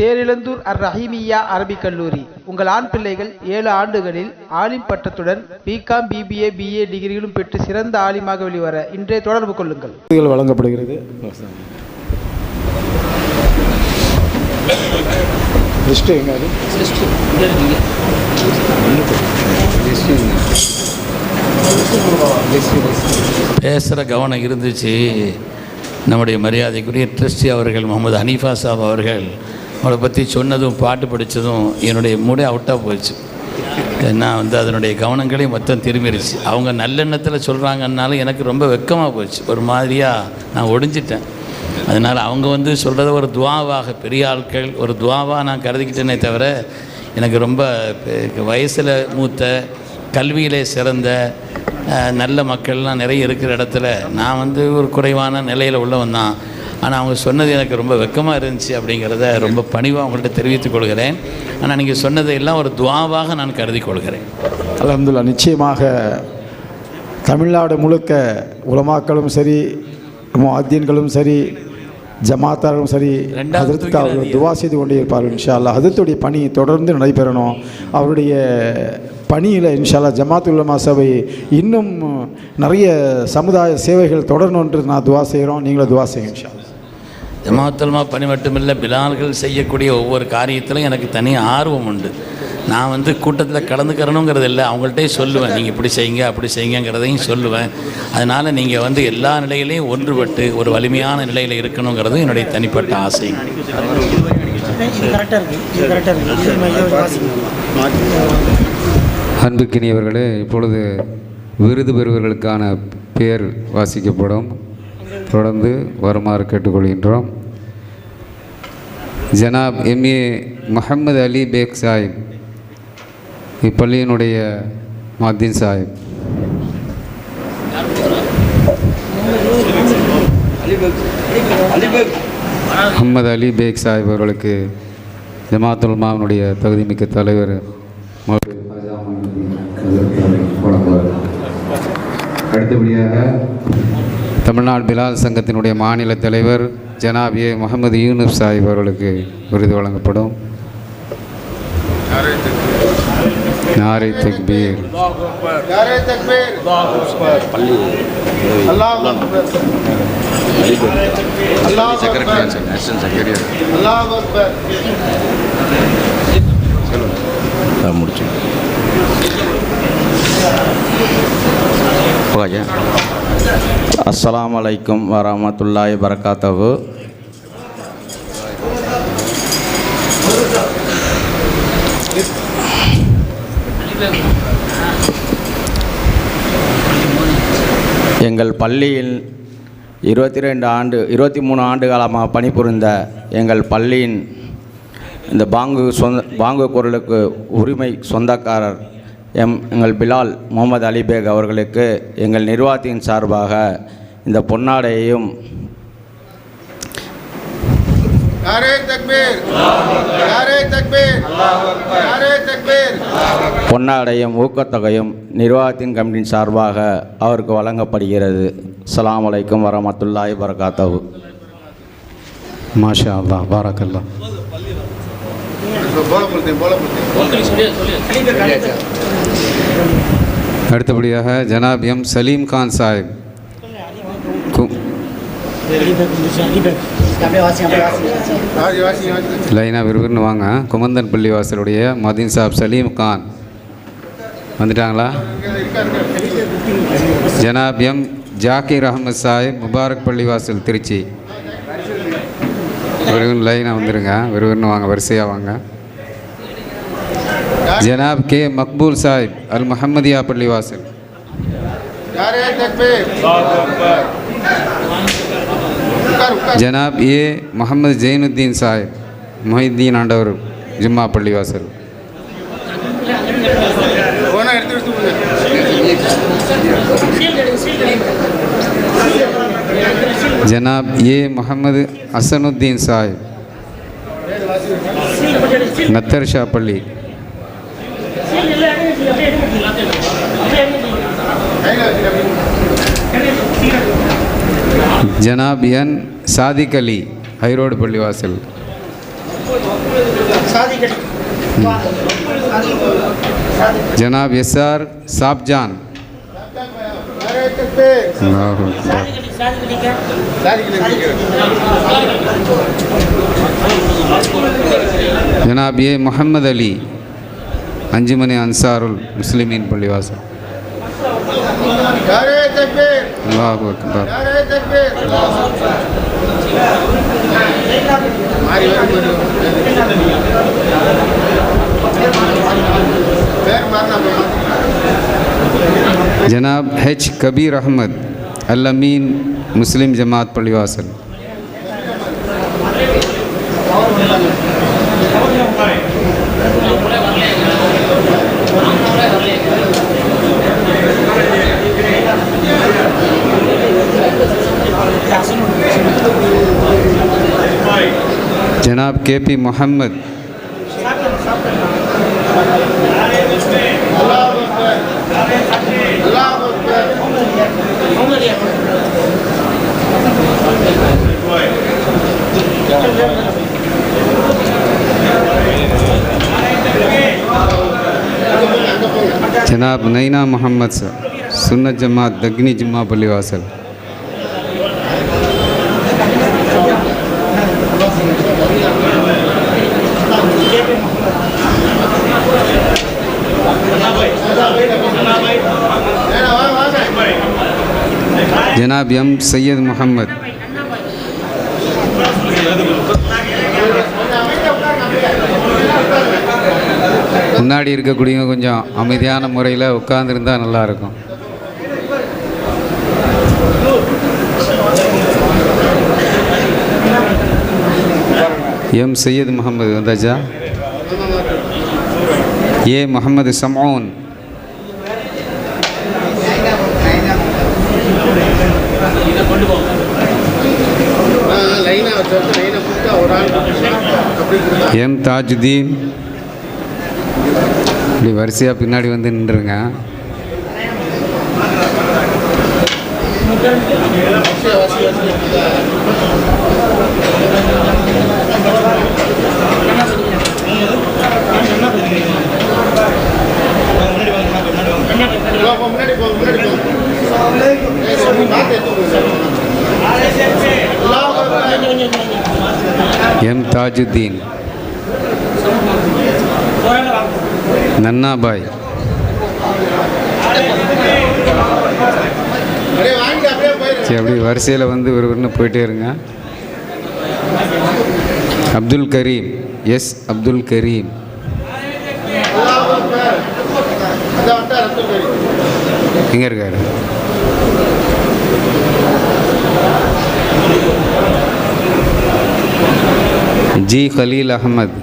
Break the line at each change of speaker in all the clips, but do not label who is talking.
தேரிழந்தூர் அர் ரஹீமியா அரபிக் கல்லூரி. உங்கள் ஆண் பிள்ளைகள் ஏழு ஆண்டுகளில் ஆலிம் பட்டத்துடன் பிகாம் பிபிஏ பிஏ டிகிரிகளும் பெற்று சிறந்த ஆலிமாக வெளிவர இன்றே தொடர்பு கொள்ளுங்கள்.
வழங்கப்படுகிறது.
பேசுகிற கவனம் இருந்துச்சு. நம்முடைய மரியாதைக்குரிய ட்ரஸ்டி அவர்கள் முகமது ஹனீஃபா சாப் அவர்கள் அவளை பற்றி சொன்னதும் பாட்டு படித்ததும் என்னுடைய மூடே அவுட்டாக போயிடுச்சு நான் வந்து அதனுடைய கவனங்களே மொத்தம் திரும்பிடுச்சு அவங்க நல்லெண்ணத்தில் சொல்கிறாங்கன்னாலும் எனக்கு ரொம்ப வெக்கமாக போச்சு. ஒரு மாதிரியாக நான் ஒடிஞ்சிட்டேன். அதனால் அவங்க வந்து சொல்கிறத ஒரு துவாவாக பெரிய ஆட்கள் ஒரு துவாவாக நான் கருதிக்கிட்டேனே தவிர எனக்கு ரொம்ப வயசில் மூத்த கல்வியிலே சிறந்த நல்ல மக்கள்லாம் நிறைய இருக்கிற இடத்துல நான் வந்து ஒரு குறைவான நிலையில் உள்ளவன் தான். ஆனால் அவங்க சொன்னது எனக்கு ரொம்ப வெக்கமாக இருந்துச்சு அப்படிங்கிறத ரொம்ப பணிவாக அவங்கள்ட்ட தெரிவித்துக் கொள்கிறேன். ஆனால் நீங்கள் சொன்னதை எல்லாம் ஒரு துவாவாக நான் கருதி கொள்கிறேன்.
அல்ஹம்துலில்லாஹ் நிச்சயமாக தமிழ்நாடு முழுக்க உலமாக்களும் சரி முஅத்தின்களும் சரி ஜமாத்தாரும் சரி அதற்கு அவர்கள். துவா செய்து கொண்டே இருப்பார்கள் இன்ஷா அல்லாஹ் அதத்துடைய பணி தொடர்ந்து நடைபெறணும். அவருடைய பணியில் இன்ஷா அல்லாஹ் ஜமாத் உலமா சபை இன்னும் நிறைய சமுதாய சேவைகள் தொடரணும் என்று நான் துவா செய்கிறோம் நீங்களும் துவா செய்யுங்க இன்ஷா அல்லாஹ்.
ஜமாத்தல்மா பணி மட்டுமில்லை பிலால்கள் செய்யக்கூடிய ஒவ்வொரு காரியத்திலும் எனக்கு தனி ஆர்வம் உண்டு. நான் வந்து கூட்டத்தில் கலந்துக்கிறணுங்கிறது இல்லை அவங்கள்ட்டே சொல்லுவேன் நீங்கள் இப்படி செய்யுங்க அப்படி செய்யுங்கிறதையும் சொல்லுவேன். அதனால் நீங்கள் வந்து எல்லா நிலையிலையும் ஒன்றுபட்டு ஒரு வலிமையான நிலையில் இருக்கணுங்கிறது என்னுடைய தனிப்பட்ட ஆசை.
அன்புக்கினியவர்களே இப்பொழுது விருது பெறுவர்களுக்கான பெயர் வாசிக்கப்படும். தொடர்ந்து வருமாறு கேட்டுக்கொள்கின்றோம். ஜனாப் எம்ஏ முகமது அலி பேக் சாஹிப் இப்பள்ளியினுடைய மாத்தின் சாஹிப். முகமது அலி பேக் சாஹிப் அவர்களுக்கு ஜமாத்துல் மாவினுடைய தகுதிமிக்க தலைவர் அடுத்தபடியாக தமிழ்நாடு பிலால் சங்கத்தினுடைய மாநில தலைவர் ஜனாப் ஏ முகமது யூனுப் சாஹிப் அவர்களுக்கு விருது வழங்கப்படும். நாரை தக்பீர்.
முடிச்சு அஸ்ஸலாமு அலைக்கும் வரமத்துல்லாஹி வரகாத்தகு எங்கள் பள்ளியில் இருபத்தி ரெண்டு ஆண்டு இருபத்தி மூணு ஆண்டு காலமாக பணிபுரிந்த எங்கள் பள்ளியின் இந்த பாங்கு சொந்த பாங்கு குரலுக்கு உரிமை சொந்தக்காரர் எம் எங்கள் பிலால் முகமது அலிபேக் அவர்களுக்கு எங்கள் நிர்வாகத்தின் சார்பாக இந்த பொன்னாடையையும் பொன்னாடையும் ஊக்கத்தொகையும் நிர்வாகத்தின் கமிட்டியின் சார்பாக அவருக்கு வழங்கப்படுகிறது. அலாம் வலைக்கம் வரமத்துல்லாய் வரகாத்தவு
மாஷா அல்லா பாரக்கல்லா அடுத்தபடியாக ஜனாப் எம் சலீம் கான் சாஹிப். லைனா விறுவிறுன்னு வாங்க. குமந்தன் பள்ளி வாசலுடைய மதீன் சாப் சலீம் கான். வந்துட்டாங்களா? ஜனாப் எம் ஜாக்கிர் அகமது சாஹிப் முபாரக் பள்ளி வாசல் திருச்சி. விறுவின் லைனாக வந்துடுங்க விறுவிறுன்னு வாங்க. வரிசையாக வாங்க. ஜனாப் கே. மக்பூல் சாஹிப் அல் முஹம்மதியா
பள்ளிவாசல்.
ஜனாப் ஏ. முகமது ஜெயினுத்தீன் சாஹிப் மொஹித்தீன் ஆண்டவர் ஜும்மா
பள்ளிவாசல்.
ஜனாப் ஏ. முகமது அசனுத்தீன் சாஹிப் நத்தர் ஷா பள்ளி. ஜனாப் என் சாதிக் அலி ஐரோடு பள்ளிவாசல். ஜனாப்
S R Sabjan.
Janab A Mohammed Ali अंजुमने
अंसार मुस्लिम
पुलिवास जनाब
हेच कबीर अहमद अलमीन मुस्लिम जमात
पड़ीवास जनाब के पी मोहम्मद। जनाब नैना मोहम्मद सर सुन्नत जमात दगनी जमा
बलिवा सर।
ஜனாப் எம் சையத் முகமது முன்னாடி இருக்கக்கூடியவங்க கொஞ்சம் அமைதியான முறையில் உட்கார்ந்துருந்தால் நல்லாயிருக்கும். எம் சையத் முகமது வந்தாச்சா? ஏ முகமது சமோன்
லைனா வச்சு லைனை கொடுத்தா ஒரு ஆள் அப்படி கொடுத்தா
எம் தாஜுதீன். இப்படி வரிசையாக பின்னாடி வந்து நின்றுருங்க.
எம் தாஜுதீன் முன்னாடி போ முன்னாடி போ பார்த்து எடுத்துக்கோங்க. அல்லாஹ் அக்பர்.
எம் தாஜுதீன் நன்னாபாய். சரி அப்படி வரிசையில் வந்து ஒருவர்னு போயிட்டே இருங்க. அப்துல் கரீம். எஸ் அப்துல் கரீம். எங்கே இருக்காரு? G Haleel Ahmed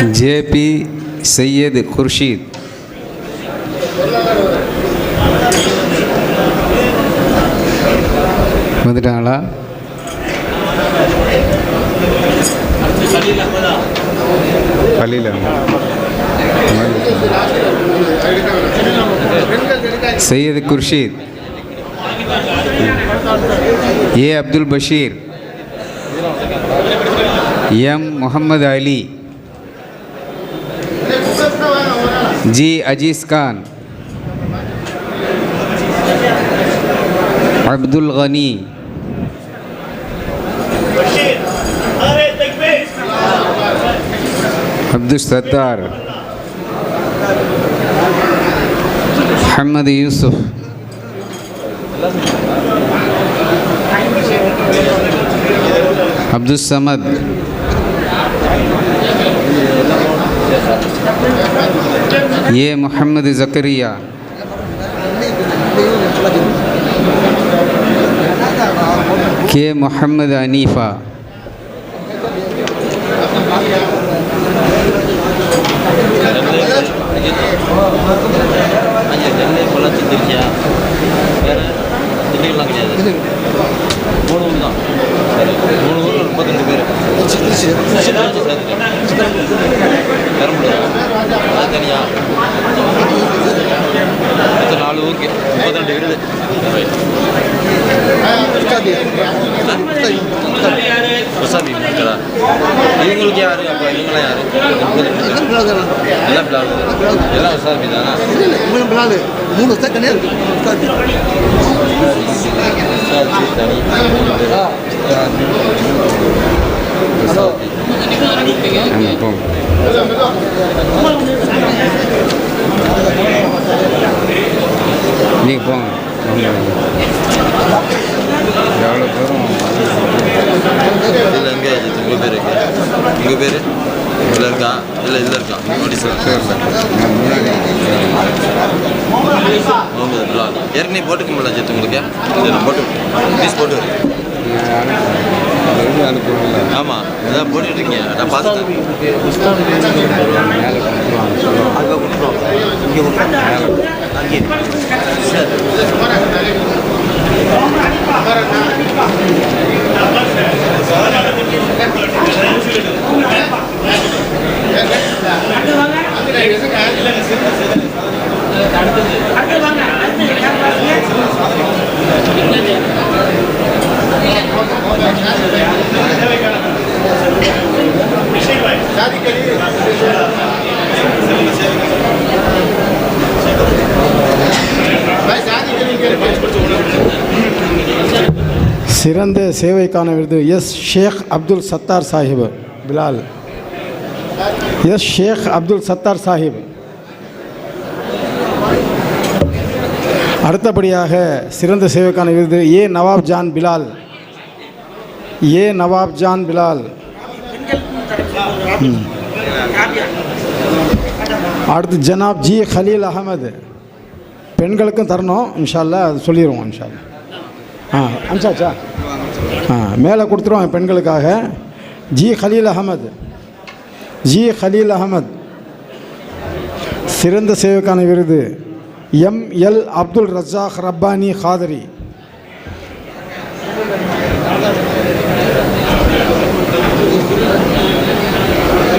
JP Syed Khurshid. வந்துட்டாங்களா? Khaleel Syed Khurshid. A Abdul Basheer. M Mohammed Ali. G Aziz Khan Abdul Gani Abdul Sattar Muhammad Yusuf Abdul Samad A Muhammad Zakariya. K Muhammad Hanifa
Pollachi திருச்சியா வேறு கிடையாது. தான். மூணு ஊரில் முப்பத்தஞ்சு பேர். பெரம்பலூர் அது தனியா மொத்தம் நாலு ஊருக்கு முப்பத்திரெண்டு விருது உசாபி மக்களா இவங்களுக்கு யாரு அப்போ இவங்களாம் யாரு எல்லாம் பிளாக் எல்லாம் உசாபி தானா
மூணு வருஷம் தனியாக இருக்கு
உசாபி தனி
போங்க. நீங்கள் போங்க எவ்வளோ பேரும்
இதில் எங்கே உங்கள் பேர் உங்கள் பேர் இதில் இருக்கா? இல்லை இதில் இருக்கா? ஒடிசா
நான் முன்னாடி
முகமது பிலால் ஏற்கனவே போட்டுக்க முடியல ஜித் உங்களுக்கு போட்டு ப்ளீஸ் போட்டு ஆமாம் இதான் போட்டுட்டு இருக்கீங்க நான் பார்த்துட்டேன்.
மேலே கொடுத்துருவாங்க. சொல்லுவாங்க
சிறந்த சேவைக்கான விருது. எஸ் ஷேக் அப்துல் சத்தார் சாஹிப் பிலால். எஸ் ஷேக் அப்துல் சத்தார் சாஹிப். அடுத்தபடியாக சிறந்த சேவைக்கான விருது. ஏ நவாப் ஜான் பிலால். ஏ நவாப் ஜான் பிலால். ம். அடுத்து ஜனாப் ஜி ஹலீல் அகமது பெண்களுக்கும் தரணும். இன்ஷால்லா அது சொல்லிடுவோம் இன்ஷால்லா ஆ அனுப்பிச்சாச்சா மேலே கொடுத்துருவாங்க பெண்களுக்காக. ஜி கலீல் அகமது ஜி ஹலீல் அகமது சிறந்த சேவைக்கான விருது. M L Abdul Razak Rabbani Qadri.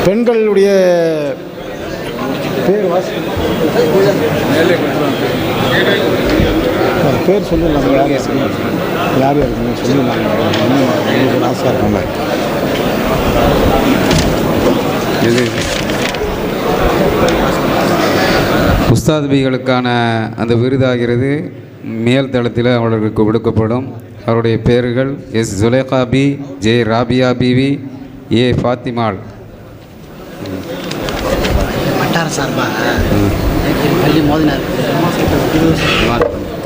பெண்களுடைய பேர் வாசி பேர் சொல்லலாம் யார் யார் யார் இருக்குன்னு சொல்லலாம் உங்களுக்கு ஒரு ஆசை இருக்கும்ல.
இது உஸ்தாத்பிகளுக்கான அந்த விருதாகிறது மேல் தளத்தில் அவர்களுக்கு கொடுக்கப்படும் அவருடைய பெயர்கள் S. Zuleikha Bi J. Rabia Bivi A. Fathimal.
வட்டார சார்பாக பள்ளி மோதினார்.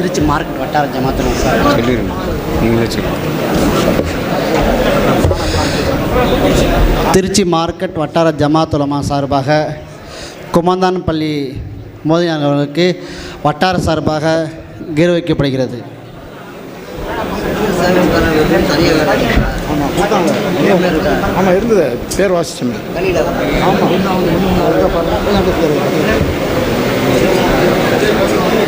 திருச்சி மார்க்கெட் வட்டார ஜமாத்தன சார்.
சொல்லிடுங்க நீங்களே சொல்லுங்கள்
திருச்சி மார்க்கெட் வட்டார ஜமாத்துலமா சார்பாக குமந்தான் பள்ளி மோதினார் அவர்களுக்கு வட்டார சார்பாக கௌரவிக்கப்படுகிறது.
ஆமாம் இருந்தது. பேர் வாசிச்சோமே.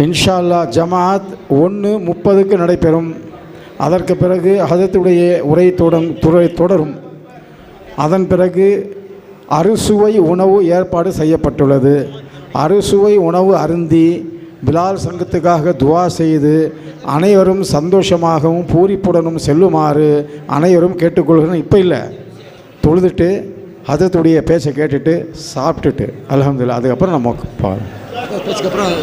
இன்ஷா அல்லாஹ் ஜமாத் ஒன்று முப்பதுக்கு நடைபெறும். அதற்கு பிறகு அதத்துடைய உரை தொடரும் துறை தொடரும். அதன் பிறகு அறுசுவை உணவு ஏற்பாடு செய்யப்பட்டுள்ளது. அறுசுவை உணவு அருந்தி பிலால் சங்கத்துக்காக துவா செய்து அனைவரும் சந்தோஷமாகவும் பூரிப்புடனும் செல்லுமாறு அனைவரும் கேட்டுக்கொள்கிறேன். இப்போ இல்லை. தொழுதுட்டு ஹதத்துடைய பேச்சை கேட்டுட்டு சாப்பிட்டுட்டு அலமதுல்லா அதுக்கப்புறம் நம்ம பாருங்கள்
பேச்சுக்கப்புறம்